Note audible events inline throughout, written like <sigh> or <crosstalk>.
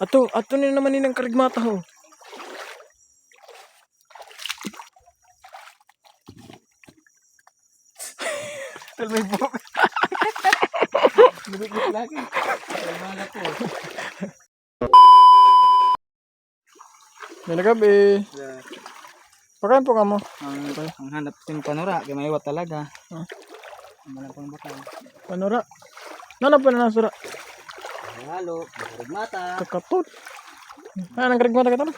Ato, ato na naman ninang karigmata ho. <laughs> May book. Bibig lagi. Wala po. May nagabi. Pakain po ka mo. Ang, ang hanap sin panura, kaya may iwat talaga. Ah. Ang malang pang bakal. Panura. Nana pa na nasura. Halo, mata. Kakapot. Ah, nang karigmata ka.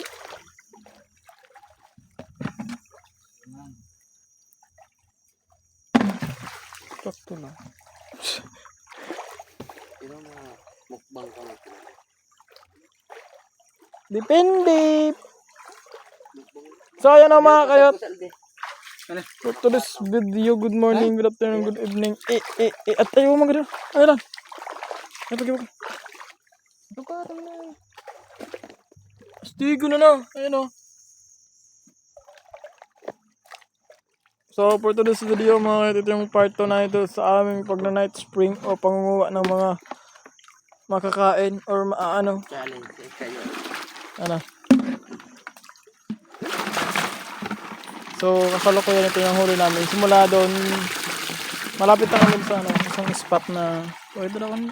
Sakto na. Pero mga mukbang ka mo. Depende. So, ayan na mga kayot. For today's video, good morning, good afternoon, good evening. Eh, eh, eh, at tayo mga gano'n. Ayun lang. Ay, pag Tayo na. Astigo na na. Ayun o. So, for today's video, mga kayot, ito yung part 2 na ito sa aming pag night spring o pangunguha ng mga makakain or maaano. Challenge eh, kayo. Ano? So, kasalukuyan ito yung huli namin. Simula doon, malapit na kami sa ano, isang spot na, pwede na kami.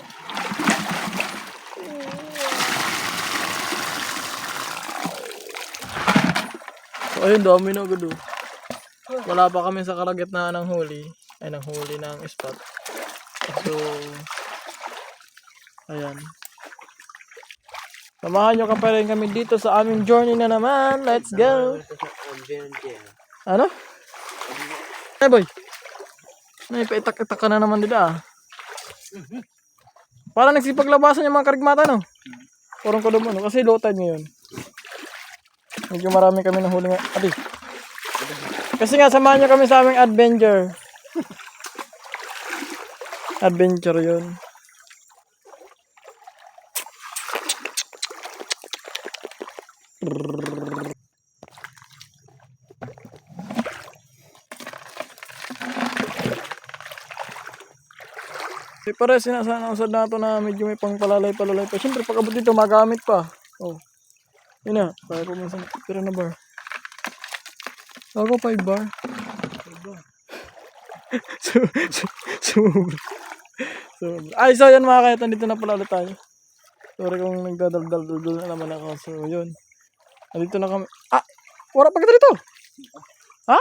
Ayun, dami na agad oh. Wala pa kami sa kalagitnaan ng huli. Ay, ng huli ng spot. So, ayan. Samahan nyo ka pa rin kami dito sa aming journey na naman. Let's go! Ano? Ay boy. May paitak-itak ka na naman dito ah. Parang nagsipaglabasan yung mga karigmata no? Parang ko ano kasi low tide ngayon. Medyo marami kami nahuli nga. Adi. Kasi nga samahan nyo kami sa aming adventure. <laughs> adventure yun. Di pare sinasana usad nato na medyo may pangpalalay-palalay pa. Siyempre pag abot dito magamit pa. Oh. Yun na. Kaya ko minsan tira na bar. Ako 5 bar. so, so, so, so, ay, so yan mga kaya, nandito na pala ulit tayo. Sorry kung nagdadaldal-daldal na naman ako. So, yun. Nandito na kami. Ah! Wala pa kita dito! Ha?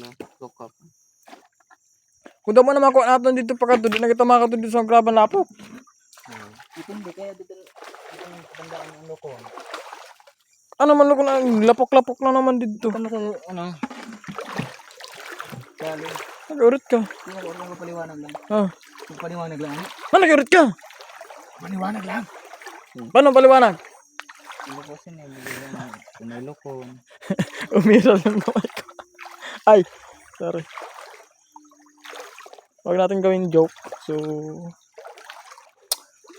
No, look up. Kung daw mo naman kung natin dito pa dito na kita makatod dito sa graban lapok. Depende kaya dito ang tandaan ng loko. Ano man ko na lapok-lapok na naman dito. Ano ka ano? Dali. Nag-urit ka. Hindi na ko paliwanag lang. Ah. Paliwanag lang. ano? Ah, nag-urit ka. Paliwanag lang. Paano paliwanag? Hindi ko sin eh. May loko. <laughs> Umira lang naman ko. Ay, sorry. Huwag natin gawin joke. So,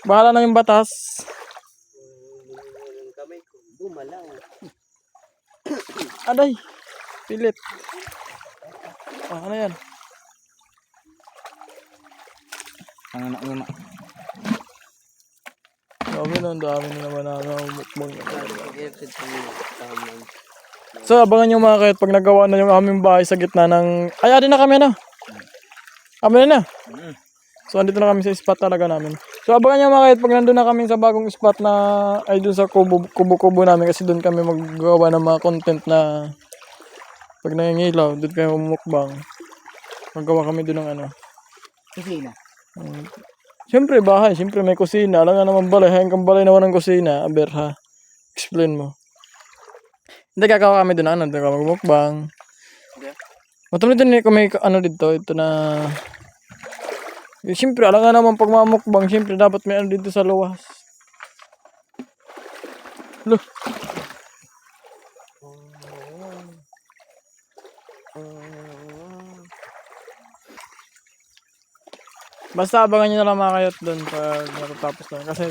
bahala na yung batas. Bumalaw. Aday, pilit. Ah, ano yan? Ang anak mo. Dami na, dami na naman na mukbang. Tama. So, abangan nyo mga kahit pag nagawa na yung aming bahay sa gitna ng... Ay, adi na kami na. Kami na na. Mm. So, andito na kami sa spot talaga namin. So, abangan nyo mga kahit pag nandun na kami sa bagong spot na... Ay, dun sa kubo- kubo-kubo namin kasi dun kami maggawa ng mga content na... Pag nangingilaw, dun kami mumukbang. Magawa kami dun ng ano. Kusina. Um, Siyempre, bahay. Siyempre, may kusina. Alam nga naman balay. Hanggang balay naman ng kusina. Aber, ha? Explain mo. Hindi, kakawa kami doon. Ano, doon kami magmukbang. Matulad din kung may ano dito. Ito na... Eh, Siyempre, alam nga naman pag mamukbang, siyempre, dapat may ano dito sa luwas. Lo. Basta abangan nyo na lang mga kayot doon pag natatapos na. Kasi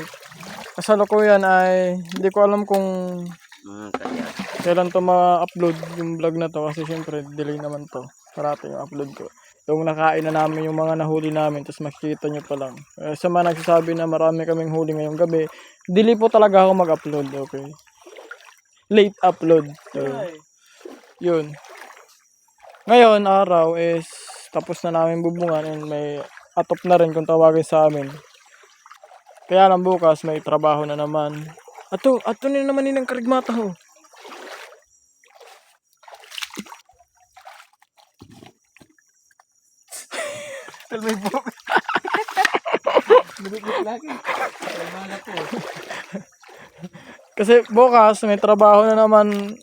kasalukuyan ay hindi ko alam kung Mga kaya. Kailan to ma-upload yung vlog na to kasi syempre delay naman to. Parati yung upload ko. Itong nakain na namin yung mga nahuli namin, tapos makikita nyo pa lang. Eh, sa mga nagsasabi na marami kaming huli ngayong gabi, dili po talaga ako mag-upload, okay? Late upload. So, yun. Ngayon, araw is tapos na namin bubungan and may atop na rin kung tawagin sa amin. Kaya lang bukas may trabaho na naman. Ato, ato na naman ninang karigmata ho. Talmay po. Bibigit lagi. Talmala po. Kasi bukas may trabaho na naman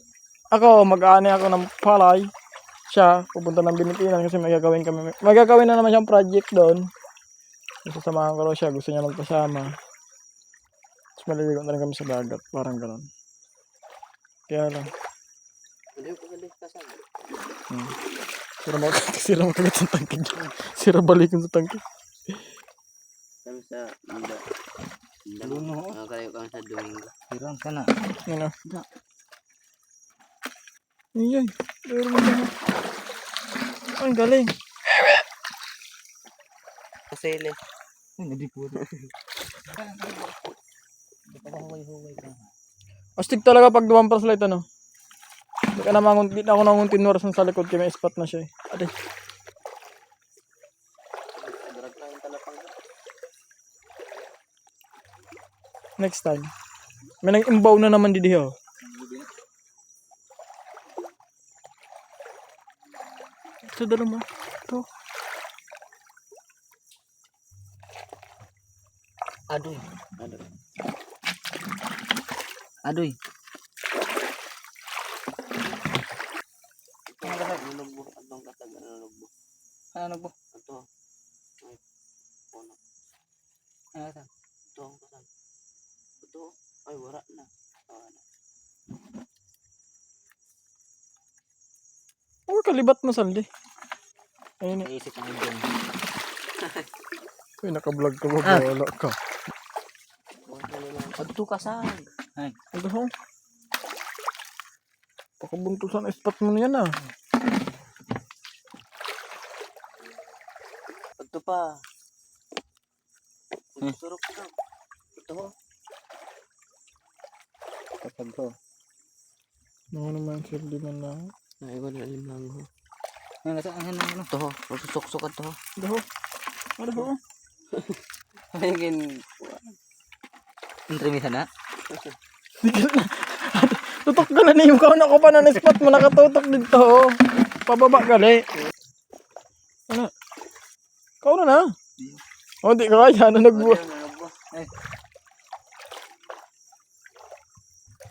ako, mag-aani ako ng palay. Siya, pupunta ng Binitinan kasi may gagawin kami. May gagawin na naman siyang project doon. Sasamahan ko raw siya, gusto niya magpasama. Tapos maliligo na rin kami sa dagat, parang gano'n. Kaya lang. Ko. Hmm. Sira mo <laughs> sira mo kagat sa tangke. Sira balikin sa tangke. Kami sa Manda. Luno. Mga kalayo kami sa Domingo. Hirang ka na. Ano? Iyay. Pero mo na. Ang galing. Kasili. Ay, ka. Astig talaga pag dumampras light ano. Hindi ka na mangunti na ako nanguntin oras sa likod kaya may spot na siya eh. Ate. Next time. May nag-imbaw na naman didi oh. Ito dala mo. Ito. Adoy. Adoy. Adoy. Ito nga lahat. Nulugbo. Atong katag. Nulugbo. Ano po? Ito. Ay. Puno. Ano ito? Ito ang kasal. Ito. Ay, wala na. Ah, ano. Oh, kalibat mo saldi. Ayun. Naisip ko dyan. Uy, naka-vlog ka ba? Wala ka. Wala na lang. Pagto kasag. Ay. Ito ho. Pakabuntusan spot mo na yan ah. Pa. Hmm. Surok ka. Ito. Kapag ko. Ano naman sir, di man lang. Ay, wala limang ho. Ano ito? Ano ano? Ito ho. Masusok-sok ito ho. Ito ho. Ano ho? <laughs> Ayun. Entremisa na? <laughs> Tutok ka na niyo ka na ko pa na spot mo nakatutok dito. oh. Pababa gali. Ano? Kau na na. Oh, di ka kaya na nagbu. Ayun, nulugbo.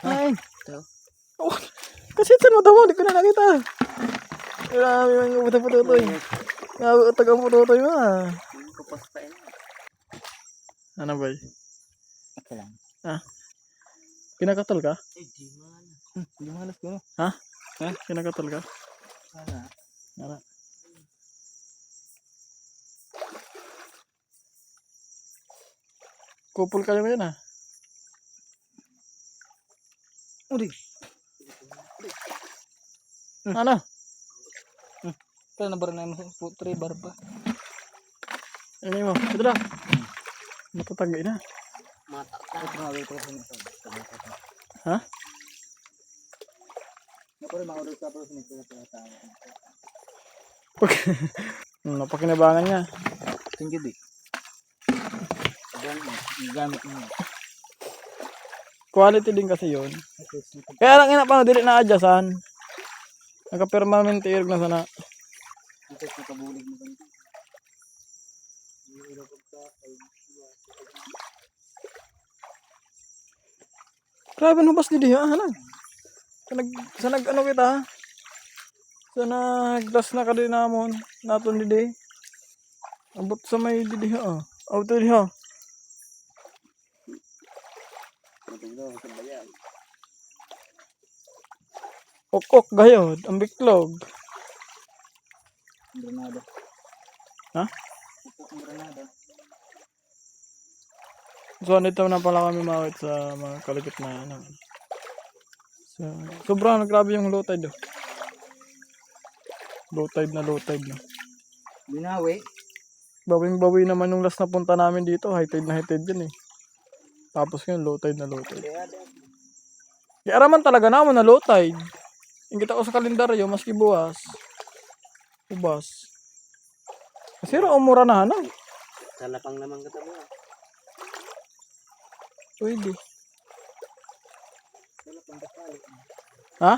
Ay. Oh, kasi saan mo tamo? Di ko na nakita. Grabe yung puto-puto eh. Grabe taga puto mo ah. Ano ba? Ito lang. Kinakatol ka? Ay, di man. Hmm, Hindi malas ko. Ha? Ha? Kinakatol ka? Wala. Ara. Kupul kayo ba yun ah? Uri. Ano? Kaya nabar na yung putre barba. Ini mo. Ito na. Matatagay na. Mata. Ito na. Ha? Napari mga ulit sa pero <laughs> sinito na tama. Pag... Hmm, Napakinabangan niya. Thank you, di. Gamit mo. Quality din kasi yun. Kaya lang ina pa dili na adjasan. Naka-permanent irog na sana. Ito sa kabulig mo ganito. Grabe no bas didi ha. Ano? Sa nag sa nag ano kita ha? Sa nag-glass na ka din namon. Naton didi. Abot sa may didi ha. Oh, didi ha. Ok-ok gayod. Ang biklog. Granada. Ha? Ang granada. So, nito na pala kami mawit sa mga kaligit na ano. So, sobrang grabe yung low tide oh. Low tide na low tide na. Binawi. Bawing-bawi naman nung last na punta namin dito. High tide na high tide yun eh. Tapos ngayon, low tide na low tide. Kaya araman talaga naman na low tide. Yung kita ko sa kalendaryo, maski buwas. Ubas. Kasi ro, umura na na. Salapang naman katabi. ah. Pwede. Wala pang kasali. Ha?